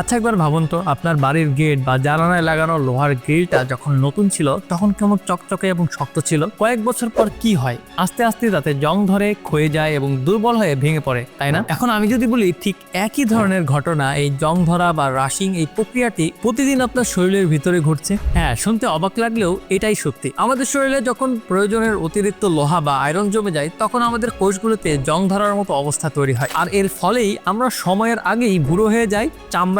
আচ্ছা একবার ভাবুন তো, আপনার বাড়ির গেট বা জানালায় লাগানো লোহার গ্রিলটা যখন নতুন ছিল, তখন কেমন চকচকে এবং শক্ত ছিল? কয়েক বছর পর কি হয়? আস্তে আস্তে তাতে জং ধরে, ক্ষয়ে যায় এবং দুর্বল হয়ে ভেঙে পড়ে, তাই না? এখন আমি যদি বলি, ঠিক একই ধরনের ঘটনা, এই জং ধরা বা রাশিং এই প্রক্রিয়াটি প্রতিদিন আপনার শরীরের ভিতরে ঘটছে? হ্যাঁ শুনতে অবাক লাগলেও এটাই সত্যি। আমাদের শরীরে যখন প্রয়োজনের অতিরিক্ত লোহা বা আয়রন জমে যায়, তখন আমাদের কোষগুলোতে জং ধরার মতো অবস্থা তৈরি হয়। আর এর ফলেই আমরা সময়ের আগেই বুড়ো হয়ে যাই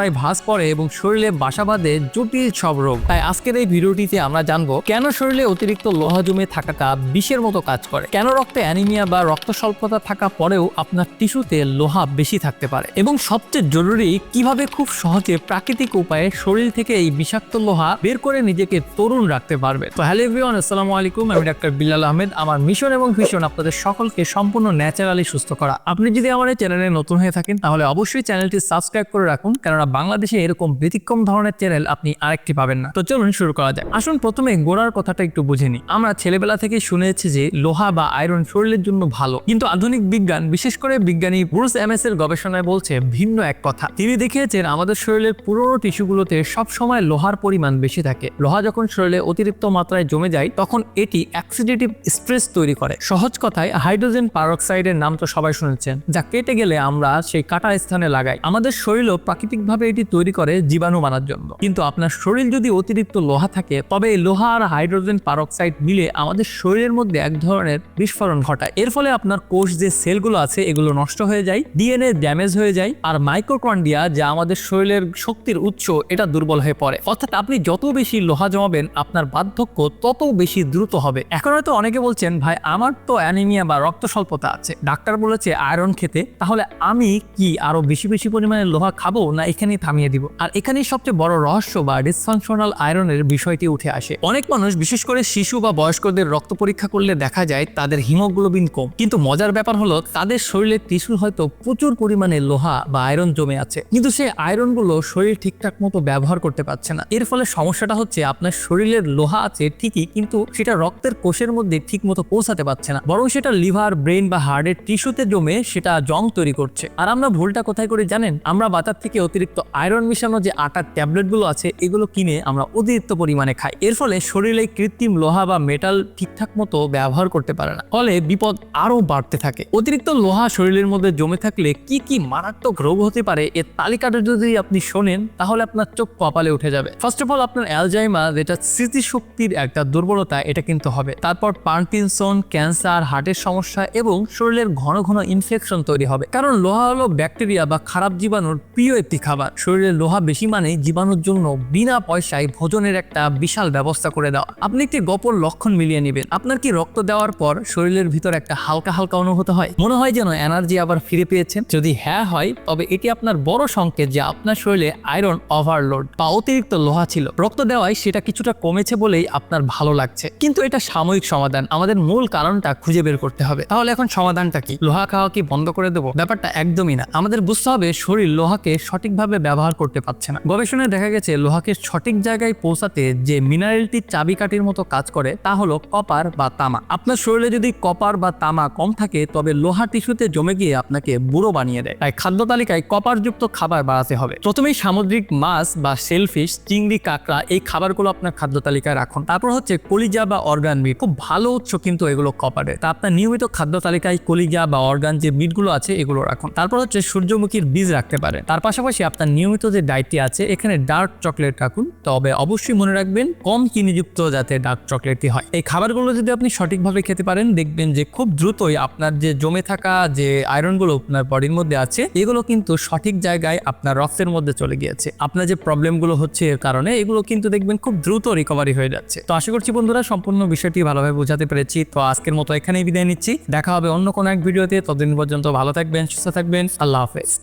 চামড়ায় ভাঁজ পড়ে এবং শরীরে বাসা বাঁধে জটিল সব রোগ। তাই আজকের এই ভিডিওটিতে আমরা জানব, কেন শরীরে অতিরিক্ত লোহা জমে থাকাটা বিষের মতো কাজ করে? কেন রক্তে অ্যানিমিয়া বা রক্ত স্বল্পতা থাকা পরেও আপনার টিস্যুতে লোহা বেশি থাকতে পারে? এবং সবচেয়ে জরুরি, কীভাবে খুব সহজে প্রাকৃতিক উপায়ে শরীর থেকে এই বিষাক্ত লোহা বের করে নিজেকে তরুণ রাখতে পারবে? তো হ্যালো এভরিওয়ান, আসসালামু আলাইকুম। আমি ডাক্তার বিল্লাল আহমেদ। আমার মিশন এবং ভিশন আপনাদের সকলকে সম্পূর্ণ ন্যাচারালি সুস্থ করা। আপনি যদি আমার এই চ্যানেলে নতুন হয়ে থাকেন, তাহলে অবশ্যই চ্যানেলটি সাবস্ক্রাইব করে রাখুন। কেননা বাংলাদেশে এরকম ব্যতিক্রম ধরনের চ্যানেল আপনি আরেকটি পাবেন না। তো চলুন শুরু করা যাক। আসুন প্রথমে গোড়ার কথাটা একটু বুঝে আমরা ছেলেবেলা থেকে শুনেছি যে লোহা বা আয়রন শরীরের জন্য ভালো। কিন্তু আধুনিক বিজ্ঞান, বিশেষ করে বিজ্ঞানী ব্রুস এমএস এর গবেষণায় বলছে ভিন্ন এক কথা। তিনি দেখিয়েছেন, আমাদের শরীরের পুরনো টিস্যুগুলোতে সবসময় লোহার পরিমাণ বেশি থাকে। লোহা যখন শরীরে অতিরিক্ত মাত্রায় জমে যায়, তখন এটি অ্যাক্সিডেটিভ স্ট্রেস তৈরি করে। সহজ কথায়, হাইড্রোজেন পারক্সাইডের নাম তো সবাই শুনেছেন। যা কেটে গেলে আমরা সেই কাটা স্থানে লাগাই। আমাদের শরীরও প্রাকৃতিকভাবে এটি তৈরি করে জীবাণু মারার জন্য। কিন্তু আপনার শরীর যদি অতিরিক্ত লোহা থাকে, তবে এই লোহা আর হাইড্রোজেন পারক্সাইড মিলে আমাদের শরীরের মধ্যে এক ধরনের বিস্ফোরণ ঘটায়। এর ফলে আপনার কোষ যে সেলগুলো আছে, এগুলো নষ্ট হয়ে যায়, ডিএনএ ড্যামেজ হয়ে যায়, আর মাইক্রোকন্ডিয়া যা আমাদের শরীরের শক্তির উৎস, এটা দুর্বল হয়ে পড়ে। অর্থাৎ আপনি যত বেশি লোহা জমাবেন, আপনার বার্ধক্য তত বেশি দ্রুত হবে। এখন হয়তো অনেকে বলছেন, ভাই, আমার তো অ্যানিমিয়া বা রক্ত স্বল্পতা আছে। ডাক্তার বলেছে আয়রন খেতে, তাহলে আমি কি আরও বেশি বেশি পরিমাণে লোহা খাব? না এখানেই থামিয়ে দিব। আর এখানেই সবচেয়ে বড় রহস্য বা ডিসফাংশনাল আয়রনের বিষয়টি উঠে আসে। অনেক মানুষ, বিশেষ করে শিশু বা বয়স্কদের রক্ত পরীক্ষা করলে দেখা যায় তাদের হিমোগ্লোবিন কম। কিন্তু মজার ব্যাপার হলো, তাদের শরীরের টিস্যু হয়তো প্রচুর পরিমাণে লোহা বা আয়রন জমে আছে। কিন্তু সেই আয়রনগুলো শরীর ঠিকঠাক মতো ব্যবহার করতে পারছে না। এর ফলে সমস্যাটা হচ্ছে, আপনার শরীরের লোহা আছে ঠিকই, কিন্তু সেটা রক্তের কোষের মধ্যে ঠিক মতো পৌঁছাতে পারছে না। বরং সেটা লিভার, ব্রেন বা হার্টের টিস্যুতে জমে সেটা জং তৈরি করছে। আর আমরা ভুলটা কোথায় করে জানেন? আমরা বাজার থেকে অতিরিক্ত আয়রন মিশানো যে আটার ট্যাবলেটগুলো আছে, এগুলো কিনে আমরা অতিরিক্ত পরিমাণে খাই। এর ফলে শরীরে কৃত্রিম লোহা বা মেটাল ঠিকঠাক মতো ব্যবহার করতে পারে না। ফলে বিপদ আরও বাড়তে থাকে। অতিরিক্ত লোহা শরীরের মধ্যে জমে থাকলে কি কি মারাত্মক রোগ হতে পারে, এর তালিকাটা যদি আপনি শোনেন, তাহলে আপনার চোখ কপালে উঠে যাবে। ফার্স্ট অফ অল আপনার অ্যালজাইমা যেটা স্মৃতিশক্তির একটা দুর্বলতা, এটা কিন্তু হবে। তারপর পার্কিনসন ক্যান্সার হার্টের সমস্যা এবং শরীরের ঘন ঘন ইনফেকশন তৈরি হবে। কারণ লোহা হলো ব্যাকটেরিয়া বা খারাপ জীবাণুর প্রিয় একটি খাবার। শরীরে লোহা বেশি মানে জীবাণুর জন্য বিনা পয়সায় ভোজনের একটা বিশাল ব্যবস্থা করে দেওয়া আপনি একটি গোপন লক্ষণ মিলিয়ে নেবেন। আপনার কি রক্ত দেওয়ার পর শরীরের ভিতর একটা হালকা হালকা অনুভূত হয়? মনে হয় যেন এনার্জি আবার ফিরে পেয়েছেন। যদি হ্যাঁ হয়, তবে এটি আপনার বড় সংকেত যে আপনার শরীরে আয়রন ওভারলোড বা অতিরিক্ত লোহা ছিল। রক্ত দেওয়ায় সেটা কিছুটা কমেছে বলেই আপনার ভালো লাগছে। কিন্তু এটা সাময়িক সমাধান। আমাদের মূল কারণটা খুঁজে বের করতে হবে। তাহলে এখন সমাধানটা কি? লোহা খাওয়া কি বন্ধ করে দেবো? ব্যাপারটা একদমই না। আমাদের বুঝতে হবে শরীর লোহাকে সঠিকভাবে ব্যবহার করতে পারছে না। গবেষণায় দেখা গেছে, লোহাকে সঠিক জায়গায় পৌঁছাতে যে মিনারেলটির চাবিকাঠির মতো কাজ করে, তা হলো কপার বা তামা। আপনার শরীরে যদি কপার বা তামা কম থাকে, তবে লোহা টিস্যুতে জমে গিয়ে আপনাকে বুড়ো বানিয়ে দেয়। তাই খাদ্য তালিকায় কপারযুক্ত খাবার বাড়াতে হবে। প্রথমেই সামুদ্রিক মাছ বা সেলফিশ চিংড়ি, কাঁকড়া এই খাবারগুলো আপনার খাদ্য তালিকায় রাখুন। তারপর হচ্ছে কলিজা বা অর্গান মিট। খুব ভালো উৎস কিন্তু এগুলো কপারের তা আপনার নিয়মিত খাদ্য তালিকায় কলিজা বা অর্গান যে মিটগুলো আছে, এগুলো রাখুন। তারপর হচ্ছে সূর্যমুখীর বীজ রাখতে পারেন। তার পাশাপাশি আপনার নিয়মিত যে ডায়েটটি আছে, এখানে ডার্ক চকলেট রাখুন। তবে অবশ্যই মনে রাখবেন, কম চিনিযুক্ত যাতে ডার্ক চকলেটটি হয়। এই খাবারগুলো যদি আপনি সঠিকভাবে খেতে পারেন, দেখবেন যে খুব দ্রুতই আপনার যে জমে থাকা যে আয়রনগুলো আপনার বডির মধ্যে আছে, এগুলো কিন্তু সঠিক জায়গায় আপনার রক্তের মধ্যে চলে গিয়েছে। আপনার যে প্রবলেমগুলো হচ্ছে এর কারণে, এগুলো কিন্তু দেখবেন খুব দ্রুত রিকভারি হয়ে যাচ্ছে। তো আশা করছি বন্ধুরা, সম্পূর্ণ বিষয়টি ভালোভাবে বোঝাতে পেরেছি। তো আজকের মতো এখানেই বিদায় নিচ্ছি। দেখা হবে অন্য কোনো এক ভিডিওতে। ততদিন পর্যন্ত ভালো থাকবেন, সুস্থ থাকবেন। আল্লাহ হাফেজ।